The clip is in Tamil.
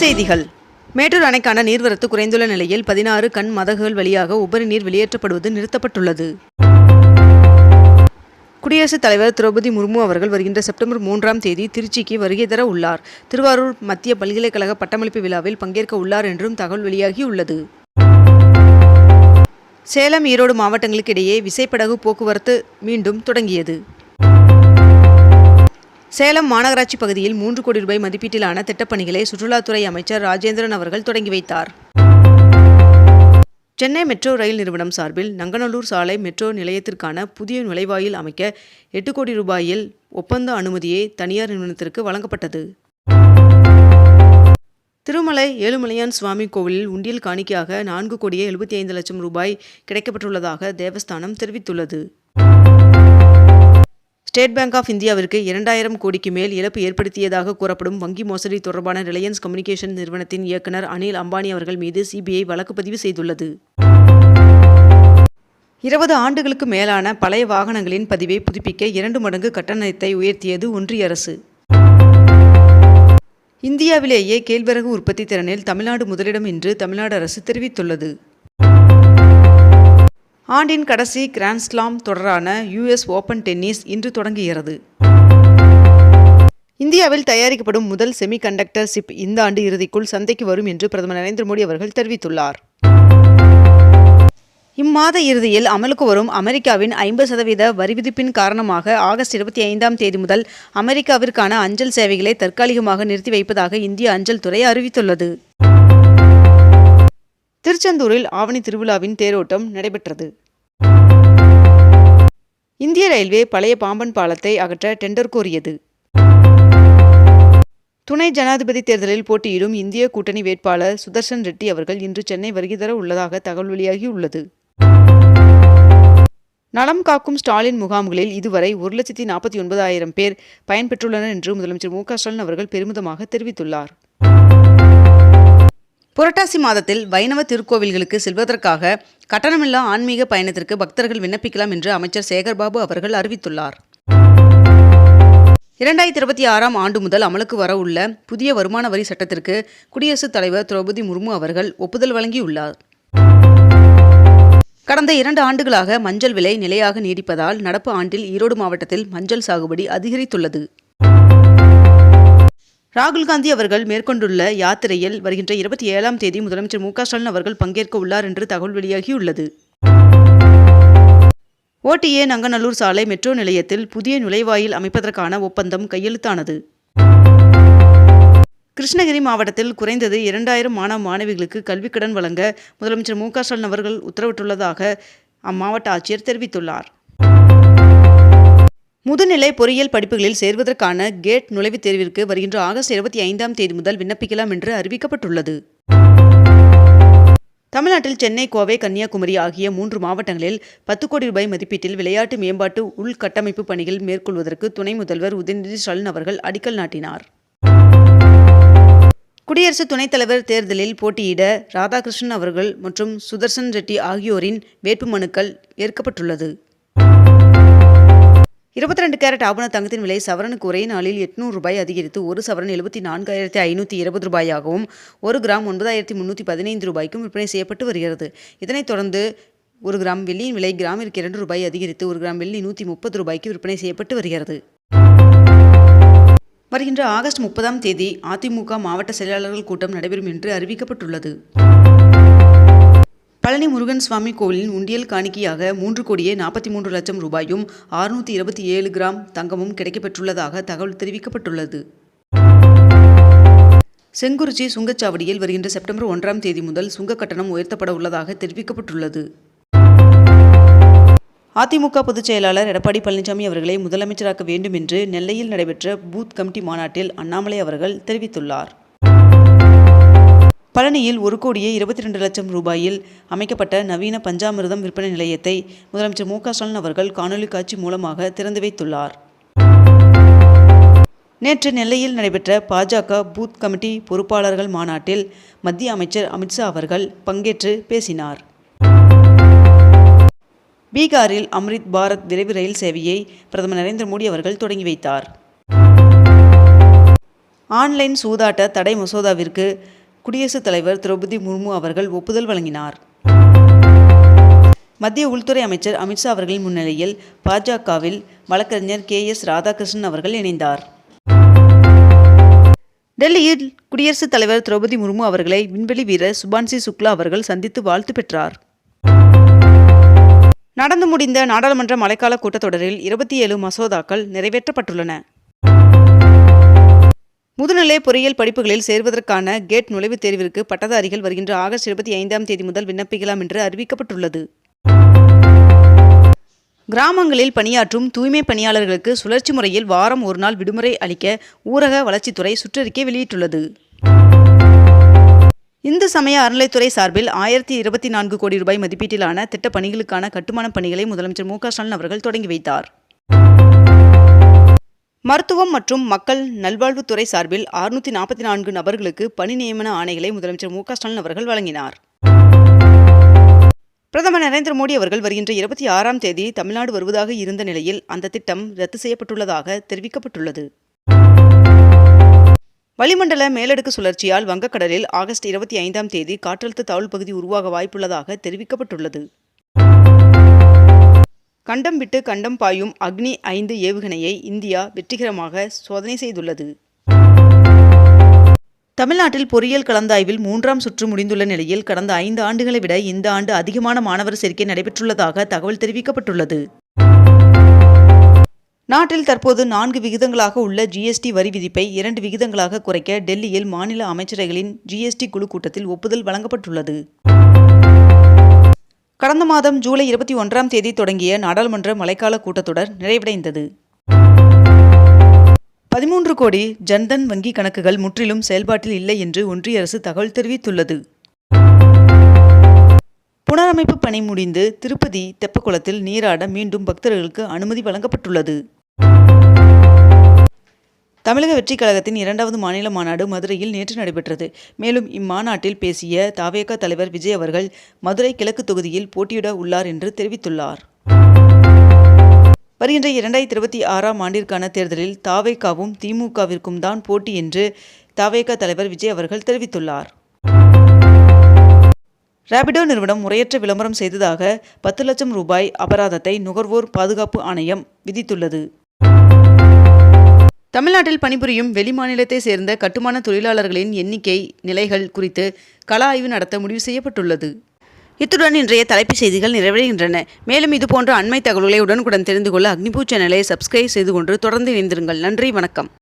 செய்திகள். மேட்டூர் அணைக்கான நீர்வரத்து குறைந்துள்ள நிலையில் பதினாறு கண் மதகுகள் வழியாக உபரி நீர் வெளியேற்றப்படுவது நிறுத்தப்பட்டுள்ளது. குடியரசுத் தலைவர் திரௌபதி முர்மு அவர்கள் வருகின்ற செப்டம்பர் மூன்றாம் தேதி திருச்சிக்கு வருகை தர உள்ளார். திருவாரூர் மத்திய பல்கலைக்கழக பட்டமளிப்பு விழாவில் பங்கேற்க உள்ளார் என்றும் தகவல் வெளியாகியுள்ளது சேலம் ஈரோடு மாவட்டங்களுக்கு இடையே விசைப்படகு போக்குவரத்து மீண்டும் தொடங்கியது. சேலம் மாநகராட்சி பகுதியில் மூன்று கோடி ரூபாய் மதிப்பீட்டிலான திட்டப்பணிகளை சுற்றுலாத்துறை அமைச்சர் ராஜேந்திரன் அவர்கள் தொடங்கி வைத்தார். சென்னை மெட்ரோ ரயில் நிறுவனம் சார்பில் நங்கநல்லூர் சாலை மெட்ரோ நிலையத்திற்கான புதிய நுழைவாயில் அமைக்க எட்டு கோடி ரூபாயில் ஒப்பந்த அனுமதியை தனியார் நிறுவனத்திற்கு வழங்கப்பட்டது. திருமலை ஏழுமலையான் சுவாமி கோவிலில் உண்டியல் காணிக்கையாக நான்கு கோடியே எழுபத்தி ஐந்து லட்சம் ரூபாய் கிடைக்கப்பட்டுள்ளதாக தேவஸ்தானம் தெரிவித்துள்ளது. ஸ்டேட் பேங்க் ஆஃப் இந்தியாவிற்கு இரண்டாயிரம் கோடிக்கு மேல் இழப்பு ஏற்படுத்தியதாக கூறப்படும் வங்கி மோசடி தொடர்பான ரிலையன்ஸ் கம்யூனிகேஷன் நிறுவனத்தின் இயக்குனர் அனில் அம்பானி அவர்கள் மீது சிபிஐ வழக்கு பதிவு செய்துள்ளது. இருபது ஆண்டுகளுக்கு மேலான பழைய வாகனங்களின் பதிவை புதுப்பிக்க இரண்டு மடங்கு கட்டணத்தை உயர்த்தியது ஒன்றிய அரசு. இந்தியாவிலேயே கேழ்வரகு உற்பத்தி திறனில் தமிழ்நாடு முதலிடம் என்று தமிழ்நாடு அரசு தெரிவித்துள்ளது. ஆண்டின் கடைசி கிராண்ட்ஸ்லாம் தொடரான யுஎஸ் ஓபன் டென்னிஸ் இன்று தொடங்குகிறது. இந்தியாவில் தயாரிக்கப்படும் முதல் செமிகண்டக்டர் சிப் இந்த ஆண்டு இறுதிக்குள் சந்தைக்கு வரும் என்று பிரதமர் நரேந்திர மோடி அவர்கள் தெரிவித்துள்ளார். இம்மாத இறுதியில் அமலுக்கு வரும் அமெரிக்காவின் ஐம்பது சதவீத வரிவிதிப்பின் காரணமாக ஆகஸ்ட் இருபத்தி ஐந்தாம் தேதி முதல் அமெரிக்காவிற்கான அஞ்சல் சேவைகளை தற்காலிகமாக நிறுத்தி வைப்பதாக இந்திய அஞ்சல் துறை அறிவித்துள்ளது. திருச்செந்தூரில் ஆவணி திருவிழாவின் தேரோட்டம் நடைபெற்றது. இந்திய ரயில்வே பழைய பாம்பன் பாலத்தை அகற்ற டெண்டர் கோரியது. துணை ஜனாதிபதி தேர்தலில் போட்டியிடும் இந்திய கூட்டணி வேட்பாளர் சுதர்சன் ரெட்டி அவர்கள் இன்று சென்னை வருகை தர உள்ளதாக தகவல் வெளியாகியுள்ளது நலம் காக்கும் ஸ்டாலின் முகாம்களில் இதுவரை ஒரு லட்சத்தி நாற்பத்தி ஒன்பதாயிரம் பேர் பயன்பெற்றுள்ளனர் என்று முதலமைச்சர் மு க ஸ்டாலின் அவர்கள் பெருமிதமாக தெரிவித்துள்ளார். புரட்டாசி மாதத்தில் வைணவ திருக்கோவில்களுக்கு செல்வதற்காக கட்டணமில்லா ஆன்மீக பயணத்திற்கு பக்தர்கள் விண்ணப்பிக்கலாம் என்று அமைச்சர் சேகர்பாபு அவர்கள் அறிவித்துள்ளார். இரண்டாயிரத்தி இருபத்தி ஆறாம் ஆண்டு முதல் அமலுக்கு வர உள்ள புதிய வருமான வரி சட்டத்திற்கு குடியரசுத் தலைவர் திரௌபதி முர்மு அவர்கள் ஒப்புதல் வழங்கியுள்ளார். கடந்த இரண்டு ஆண்டுகளாக மஞ்சள் விலை நிலையாக நீடிப்பதால் நடப்பு ஆண்டில் ஈரோடு மாவட்டத்தில் மஞ்சள் சாகுபடி அதிகரித்துள்ளது. ராகுல் காந்தி அவர்கள் மேற்கொண்டுள்ள யாத்திரையில் வருகின்ற இருபத்தி ஏழாம் தேதி முதலமைச்சர் மு க ஸ்டாலின் அவர்கள் பங்கேற்க உள்ளார் என்று தகவல் வெளியாகியுள்ளது. ஓடிஏ நங்கநல்லூர் சாலை மெட்ரோ நிலையத்தில் புதிய நுழைவாயில் அமைப்பதற்கான ஒப்பந்தம் கையெழுத்தானது. கிருஷ்ணகிரி மாவட்டத்தில் குறைந்தது இரண்டாயிரம் மாணவ மாணவிகளுக்கு கல்விக்கடன் வழங்க முதலமைச்சர் மு க ஸ்டாலின் அவர்கள் உத்தரவிட்டுள்ளதாக அம்மாவட்ட ஆட்சியர் தெரிவித்துள்ளார். முதுநிலை பொறியியல் படிப்புகளில் சேர்வதற்கான கேட் நுழைவுத் தேர்விற்கு வருகின்ற ஆகஸ்ட் இருபத்தி ஐந்தாம் தேதி முதல் விண்ணப்பிக்கலாம் என்று அறிவிக்கப்பட்டுள்ளது. தமிழ்நாட்டில் சென்னை கோவை கன்னியாகுமரி ஆகிய மூன்று மாவட்டங்களில் பத்து கோடி ரூபாய் மதிப்பீட்டில் விளையாட்டு மேம்பாட்டு உள்கட்டமைப்பு பணிகள் மேற்கொள்வதற்கு துணை முதல்வர் உதயநிதி ஸ்டாலின் அவர்கள் அடிக்கல் நாட்டினார். குடியரசு துணைத் தலைவர் தேர்தலில் போட்டியிட ராதாகிருஷ்ணன் அவர்கள் மற்றும் சுதர்சன் ரெட்டி ஆகியோரின் வேட்புமனுக்கள் ஏற்கப்பட்டுள்ளது. இருபத்தி ரெண்டு கேரட் ஆபண தங்கத்தின் விலை சவரனுக்கு ஒரே நாளில் எட்நூறு ரூபாய் அதிகரித்து ஒரு சவரன் எழுபத்தி நான்காயிரத்தி ஐநூற்றி இருபது ரூபாயாகவும் ஒரு கிராம் ஒன்பதாயிரத்தி முந்நூற்றி பதினைந்து ரூபாய்க்கும் விற்பனை செய்யப்பட்டு வருகிறது. இதனைத் தொடர்ந்து ஒரு கிராம் வெள்ளியின் விலை கிராமிற்கு இரண்டு ரூபாய் அதிகரித்து ஒரு கிராம் வெள்ளி நூற்றி முப்பது ரூபாய்க்கு விற்பனை செய்யப்பட்டு வருகிறது. வருகின்ற ஆகஸ்ட் முப்பதாம் தேதி அதிமுக மாவட்ட செயலாளர்கள் கூட்டம் நடைபெறும் என்று அறிவிக்கப்பட்டுள்ளது. பழனி முருகன் சுவாமி கோவிலின் உண்டியல் காணிக்கையாக மூன்று கோடியே நாற்பத்தி மூன்று லட்சம் ரூபாயும் அறுநூற்றி இருபத்தி ஏழு கிராம் தங்கமும் கிடைக்கப்பெற்றுள்ளதாக தகவல் தெரிவிக்கப்பட்டுள்ளது. செங்குறிச்சி சுங்கச்சாவடியில் வருகின்ற செப்டம்பர் ஒன்றாம் தேதி முதல் சுங்க கட்டணம் உயர்த்தப்பட உள்ளதாக தெரிவிக்கப்பட்டுள்ளது. அதிமுக பொதுச் செயலாளர் எடப்பாடி பழனிசாமி அவர்களை முதலமைச்சராக்க வேண்டும் என்று நெல்லையில் நடைபெற்ற பூத் கமிட்டி மாநாட்டில் அண்ணாமலை அவர்கள் தெரிவித்துள்ளார். பழனியில் ஒரு கோடியே இருபத்தி ரெண்டு லட்சம் ரூபாயில் அமைக்கப்பட்ட நவீன பஞ்சாமிர்தம் விற்பனை நிலையத்தை முதலமைச்சர் மு க ஸ்டாலின் அவர்கள் காணொலி காட்சி மூலமாக திறந்து வைத்துள்ளார். நேற்று நெல்லையில் நடைபெற்ற பாஜக பூத் கமிட்டி பொறுப்பாளர்கள் மாநாட்டில் மத்திய அமைச்சர் அமித்ஷா அவர்கள் பங்கேற்று பேசினார். பீகாரில் அம்ரித் பாரத் விரைவு ரயில் சேவையை பிரதமர் நரேந்திர மோடி அவர்கள் தொடங்கி வைத்தார். ஆன்லைன் சூதாட்ட தடை மசோதாவிற்கு குடியரசுத் தலைவர் திரௌபதி முர்மு அவர்கள் ஒப்புதல் வழங்கினார். மத்திய உள்துறை அமைச்சர் அமித்ஷா அவர்களின் முன்னிலையில் பாஜகவில் வழக்கறிஞர் கே எஸ் ராதாகிருஷ்ணன் அவர்கள் இணைந்தார். டெல்லியில் குடியரசுத் தலைவர் திரௌபதி முர்மு அவர்களை விண்வெளி வீரர் சுபான்சி சுக்லா அவர்கள் சந்தித்து வாழ்த்து பெற்றார். நடந்து முடிந்த நாடாளுமன்ற மழைக்கால கூட்டத்தொடரில் இருபத்தி ஏழு மசோதாக்கள் நிறைவேற்றப்பட்டுள்ளன. முதுநிலை பொறியியல் படிப்புகளில் சேர்வதற்கான கேட் நுழைவுத் தேர்விற்கு பட்டதாரிகள் வருகின்ற ஆகஸ்ட் இருபத்தி ஐந்தாம் தேதி முதல் விண்ணப்பிக்கலாம் என்று அறிவிக்கப்பட்டுள்ளது. கிராமங்களில் பணியாற்றும் தூய்மை பணியாளர்களுக்கு சுழற்சி முறையில் வாரம் ஒரு நாள் விடுமுறை அளிக்க ஊரக வளர்ச்சித்துறை சுற்றறிக்கை வெளியிட்டுள்ளது. இந்து சமய அறநிலைத்துறை சார்பில் ஆயிரத்தி இருபத்தி நான்கு கோடி ரூபாய் மதிப்பீட்டிலான திட்டப்பணிகளுக்கான கட்டுமானப் பணிகளை முதலமைச்சர் மு க ஸ்டாலின் அவர்கள் தொடங்கி வைத்தார். மருத்துவம் மற்றும் மக்கள் நல்வாழ்வுத்துறை சார்பில் அறுநூத்தி நாற்பத்தி நான்கு நபர்களுக்கு பணி நியமன ஆணைகளை முதலமைச்சர் மு க ஸ்டாலின் அவர்கள் வழங்கினார். பிரதமர் நரேந்திர மோடி அவர்கள் வருகின்ற இருபத்தி ஆறாம் தேதி தமிழ்நாடு வருவதாக இருந்த நிலையில் அந்த திட்டம் ரத்து செய்யப்பட்டுள்ளதாக தெரிவிக்கப்பட்டுள்ளது. வளிமண்டல மேலடுக்கு சுழற்சியால் வங்கக்கடலில் ஆகஸ்ட் இருபத்தி ஐந்தாம் தேதி காற்றழுத்த தாழ்வு பகுதி உருவாக வாய்ப்புள்ளதாக தெரிவிக்கப்பட்டுள்ளது. கண்டம் விட்டு கண்டம் பாயும் அக்னி ஐந்து ஏவுகணையை இந்தியா வெற்றிகரமாக சோதனை செய்துள்ளது. தமிழ்நாட்டில் பொறியியல் கலந்தாய்வில் மூன்றாம் சுற்று முடிந்துள்ள நிலையில் கடந்த ஐந்து ஆண்டுகளை விட இந்த ஆண்டு அதிகமான மாணவர் சேர்க்கை நடைபெற்றுள்ளதாக தகவல் தெரிவிக்கப்பட்டுள்ளது. நாட்டில் தற்போது நான்கு விகிதங்களாக உள்ள ஜிஎஸ்டி வரி விதிப்பை இரண்டு விகிதங்களாக குறைக்க டெல்லியில் மாநில அமைச்சரவைகளின் ஜிஎஸ்டி குழு கூட்டத்தில் ஒப்புதல் வழங்கப்பட்டுள்ளது. கடந்த மாதம் ஜூலை இருபத்தி ஒன்றாம் தேதி தொடங்கிய நாடாளுமன்ற மழைக்கால கூட்டத்தொடர் நிறைவடைந்தது. பதிமூன்று கோடி ஜன்தன் வங்கி கணக்குகள் முற்றிலும் செயல்பாட்டில் இல்லை என்று ஒன்றிய அரசு தகவல் தெரிவித்துள்ளது. புனரமைப்பு பணி முடிந்து திருப்பதி தெப்பக்குளத்தில் நீராட மீண்டும் பக்தர்களுக்கு அனுமதி வழங்கப்பட்டுள்ளது. தமிழக வெற்றிக் கழகத்தின் இரண்டாவது மாநில மாநாடு மதுரையில் நேற்று நடைபெற்றது. மேலும் இம்மாநாட்டில் பேசிய தாவேக தலைவர் விஜய் அவர்கள் மதுரை கிழக்கு தொகுதியில் போட்டியிட உள்ளார் என்று தெரிவித்துள்ளார். வருகின்ற இரண்டாயிரத்தி இருபத்தி ஆறாம் ஆண்டிற்கான தேர்தலில் தாவேகாவும் திமுகவிற்கும் தான் போட்டி என்று தாவேக தலைவர் விஜய் அவர்கள் தெரிவித்துள்ளார். ரேபிடோ நிறுவனம் முறையற்ற விளம்பரம் செய்ததாக பத்து லட்சம் ரூபாய் அபராதத்தை நுகர்வோர் பாதுகாப்பு ஆணையம் விதித்துள்ளது. தமிழ்நாட்டில் பணிபுரியும் வெளிமாநிலத்தை சேர்ந்த கட்டுமான தொழிலாளர்களின் எண்ணிக்கை நிலைகள் குறித்து கள ஆய்வு நடத்த முடிவு செய்யப்பட்டுள்ளது. இத்துடன் இன்றைய தலைப்புச் செய்திகள் நிறைவடைகின்றன. மேலும் இதுபோன்ற அண்மை தகவல்களை உடனுக்குடன் தெரிந்து கொள்ள அக்னிபூ சேனலை சப்ஸ்கிரைப் செய்து கொண்டு தொடர்ந்து இணைந்திருங்கள். நன்றி வணக்கம்.